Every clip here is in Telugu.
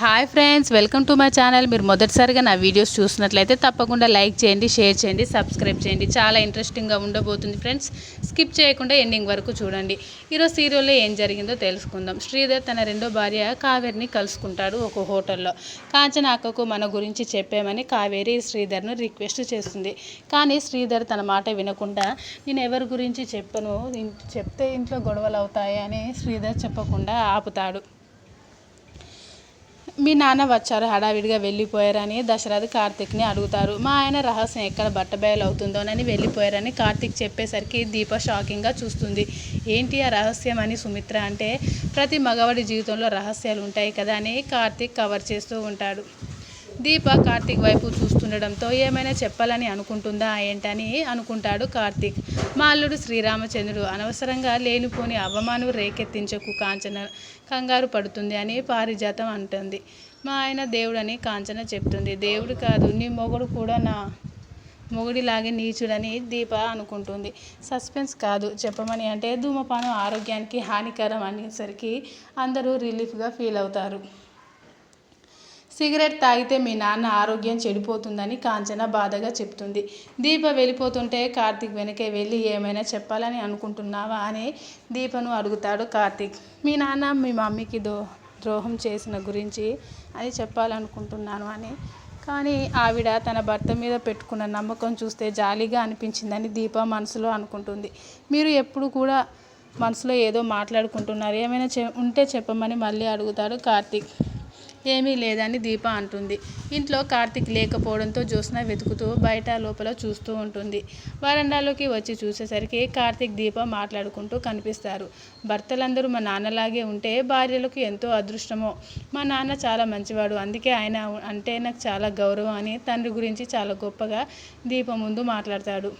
Hi friends welcome to my channel మీరు మొదటిసారిగా నా వీడియోస్ చూసినట్లయితే తప్పకుండా లైక్ చేయండి షేర్ చేయండి సబ్స్క్రైబ్ చేయండి. చాలా ఇంట్రెస్టింగ్గా ఉండబోతుంది ఫ్రెండ్స్ స్కిప్ చేయకుండా ఎండింగ్ వరకు చూడండి. ఈరోజు సీరియల్లో ఏం జరిగిందో తెలుసుకుందాం. శ్రీధర్ తన రెండో భార్య కావేరిని కలుసుకుంటాడు ఒక హోటల్లో. కాంచన అక్కకు మన గురించి చెప్పామని కావేరి శ్రీధర్ను రిక్వెస్ట్ చేస్తుంది. కానీ శ్రీధర్ తన మాట వినకుండా నేను ఎవరి గురించి చెప్పను? చెప్తే ఇంట్లో గొడవలు అవుతాయి? అని శ్రీధర్ చెప్పకుండా ఆపుతాడు. మీ నాన్న వచ్చారు హడావిడిగా వెళ్ళిపోయారని దశరథ్ కార్తిక్ని అడుగుతారు. మా ఆయన రహస్యం ఎక్కడ బట్టబయలు అవుతుందోనని వెళ్ళిపోయారని కార్తిక్ చెప్పేసరికి దీప షాకింగ్గా చూస్తుంది. ఏంటి ఆ రహస్యం అని సుమిత్ర అంటే ప్రతి మగవాడి జీవితంలో రహస్యాలు ఉంటాయి కదా అని కార్తిక్ కవర్ చేస్తూ ఉంటాడు. దీప కార్తిక్ వైపు చూస్తుండడంతో ఏమైనా చెప్పాలని అనుకుంటుందా ఏంటని అనుకుంటాడు కార్తీక్. మా అల్లుడు శ్రీరామచంద్రుడు అనవసరంగా లేనిపోని అవమానం రేకెత్తించకు కాంచన కంగారు పడుతుంది అని పారిజాతం అంటుంది. మా ఆయన దేవుడని కాంచన చెప్తుంది. దేవుడు కాదు నీ మొగుడు కూడా నా మొగుడిలాగే నీచుడని దీప అనుకుంటుంది. సస్పెన్స్ కాదు చెప్పమని అంటే ధూమపానం ఆరోగ్యానికి హానికరం అనేసరికి అందరూ రిలీఫ్గా ఫీల్ అవుతారు. సిగరెట్ తాగితే మీ నాన్న ఆరోగ్యం చెడిపోతుందని కాంచన బాధగా చెప్తుంది. దీప వెళ్ళిపోతుంటే కార్తీక్ వెనకే వెళ్ళి ఏమైనా చెప్పాలని అనుకుంటున్నావా అని దీపను అడుగుతాడు కార్తీక్. మీ నాన్న మీ మమ్మీకి దో ద్రోహం చేసిన గురించి అని చెప్పాలనుకుంటున్నాను అని. కానీ ఆవిడ తన భర్త మీద పెట్టుకున్న నమ్మకం చూస్తే జాలీగా అనిపించిందని దీప మనసులో అనుకుంటుంది. మీరు ఎప్పుడు కూడా మనసులో ఏదో మాట్లాడుకుంటున్నారు. ఏమైనా చె ఉంటే చెప్పమని మళ్ళీ అడుగుతాడు కార్తీక్. ఏమీ లేదని దీప అంటుంది. ఇంట్లో కార్తిక్ లేకపోవడంతో జ్యోత్స్న వెతుకుతూ బయట లోపల చూస్తూ ఉంటుంది. వరండాలోకి వచ్చి చూసేసరికి కార్తిక్ దీప మాట్లాడుకుంటూ కనిపిస్తారు. భర్తలందరూ మా నాన్నలాగే ఉంటే భార్యలకు ఎంతో అదృష్టమో. మా నాన్న చాలా మంచివాడు. అందుకే ఆయన అంటే నాకు చాలా గౌరవం అని తండ్రి గురించి చాలా గొప్పగా దీప ముందు మాట్లాడతాడు.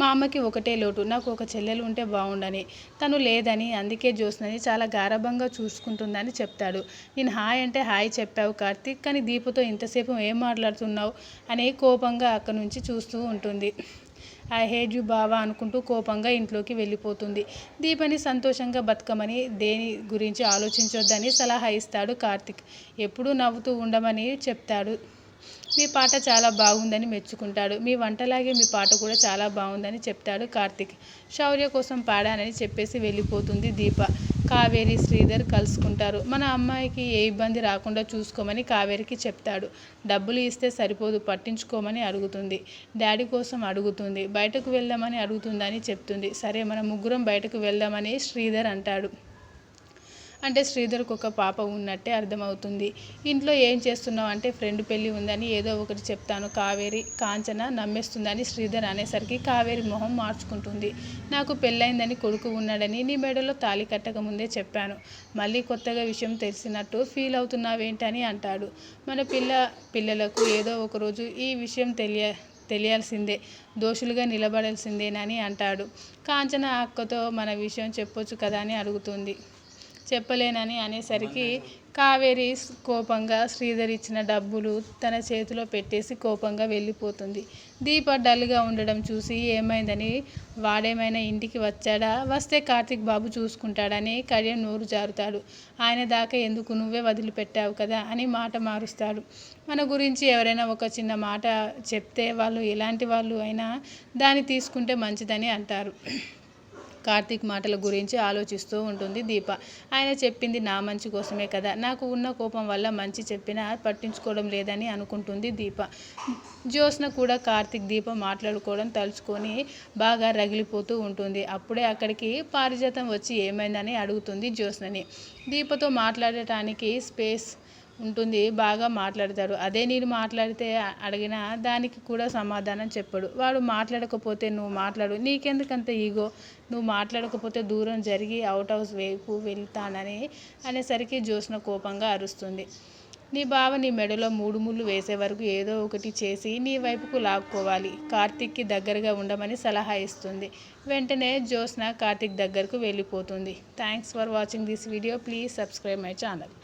మా అమ్మకి ఒకటే లోటు నాకు ఒక చెల్లెలు ఉంటే బాగుండని. తను లేదని అందుకే జ్యోత్స్నని చాలా గారభంగా చూసుకుంటుందని చెప్తాడు. నేను హాయ్ అంటే హాయ్ చెప్పావు కార్తీక్ కానీ దీపతో ఇంతసేపు ఏం మాట్లాడుతున్నావు అని కోపంగా అక్కడి నుంచి చూస్తూ ఉంటుంది. ఐ హేట్ యు బావా అనుకుంటూ కోపంగా ఇంట్లోకి వెళ్ళిపోతుంది. దీపని సంతోషంగా బతకమని దేని గురించి ఆలోచించొద్దని సలహా ఇస్తాడు కార్తిక్. ఎప్పుడూ నవ్వుతూ ఉండమని చెప్తాడు. మీ పాట చాలా బాగుందని మెచ్చుకుంటాడు. మీ వంటలాగే మీ పాట కూడా చాలా బాగుందని చెప్తాడు కార్తిక్. శౌర్య కోసం పాడానని చెప్పేసి వెళ్ళిపోతుంది దీప. కావేరి శ్రీధర్ కలుసుకుంటారు. మన అమ్మాయికి ఏ ఇబ్బంది రాకుండా చూసుకోమని కావేరికి చెప్తాడు. డబ్బులు ఇస్తే సరిపోదు పట్టించుకోమని అడుగుతుంది. డాడీ కోసం అడుగుతుంది. బయటకు వెళ్దామని అడుగుతుందని చెప్తుంది. సరే మన ముగ్గురం బయటకు వెళ్దామని శ్రీధర్ అంటాడు. అంటే శ్రీధర్కి ఒక పాప ఉన్నట్టే అర్థమవుతుంది. ఇంట్లో ఏం చేస్తున్నావు అంటే ఫ్రెండ్ పెళ్ళి ఉందని ఏదో ఒకటి చెప్తాను. కావేరి కాంచన నమ్మేస్తుందని శ్రీధర్ అనేసరికి కావేరి మొహం మార్చుకుంటుంది. నాకు పెళ్ళైందని కొడుకు ఉన్నాడని నీ మెడలో తాళి కట్టక ముందే చెప్పాను. మళ్ళీ కొత్తగా విషయం తెలిసినట్టు ఫీల్ అవుతున్నావేంటని అంటాడు. మన పిల్ల పిల్లలకు ఏదో ఒకరోజు ఈ విషయం తెలియ తెలియాల్సిందే. దోషులుగా నిలబడాల్సిందేనని అంటాడు. కాంచన అక్కతో మన విషయం చెప్పొచ్చు కదా అని అడుగుతుంది. చెప్పలేనని అనేసరికి కావేరి కోపంగా శ్రీధర్ ఇచ్చిన డబ్బులు తన చేతిలో పెట్టేసి కోపంగా వెళ్ళిపోతుంది. దీప డల్గా ఉండడం చూసి ఏమైందని వాడేమైనా ఇంటికి వచ్చాడా? వస్తే కార్తిక్ బాబు చూసుకుంటాడని కళ్యాణ్ నోరు జారుతాడు. ఆయన దాకా ఎందుకు నువ్వే వదిలిపెట్టావు కదా అని మాట మారుస్తాడు. మన గురించి ఎవరైనా ఒక చిన్న మాట చెప్తే వాళ్ళు ఎలాంటి వాళ్ళు అయినా దాన్ని తీసుకుంటే మంచిదని అంటారు. కార్తీక్ మాటల గురించి ఆలోచిస్తూ ఉంటుంది దీప. ఆయన చెప్పింది నా మంచి కోసమే కదా. నాకు ఉన్న కోపం వల్ల మంచి చెప్పినా పట్టించుకోవడం లేదని అనుకుంటుంది దీప. జ్యోత్స్న కూడా కార్తీక్ దీప మాట్లాడుకోవడం తలుచుకొని బాగా రగిలిపోతూ ఉంటుంది. అప్పుడే అక్కడికి పారిజాతం వచ్చి ఏమైందని అడుగుతుంది జ్యోత్స్నని. దీపతో మాట్లాడటానికి స్పేస్ ఉంటుంది బాగా మాట్లాడతాడు. అదే నేను మాట్లాడితే అడిగిన దానికి కూడా సమాధానం చెప్పడు. వాడు మాట్లాడకపోతే నువ్వు మాట్లాడు. నీకెందుకంత ఈగో? నువ్వు మాట్లాడకపోతే దూరం జరిగి అవుట్ హౌస్ వైపు వెళ్తానని అనేసరికి జ్యోత్స్న కోపంగా అరుస్తుంది. నీ బావ నీ మెడలో మూడు ముళ్ళు వేసే వరకు ఏదో ఒకటి చేసి నీ వైపుకు లాక్కోవాలి. కార్తిక్కి దగ్గరగా ఉండమని సలహా ఇస్తుంది. వెంటనే జ్యోత్స్న కార్తిక్ దగ్గరకు వెళ్ళిపోతుంది. Thanks for watching this video please subscribe my channel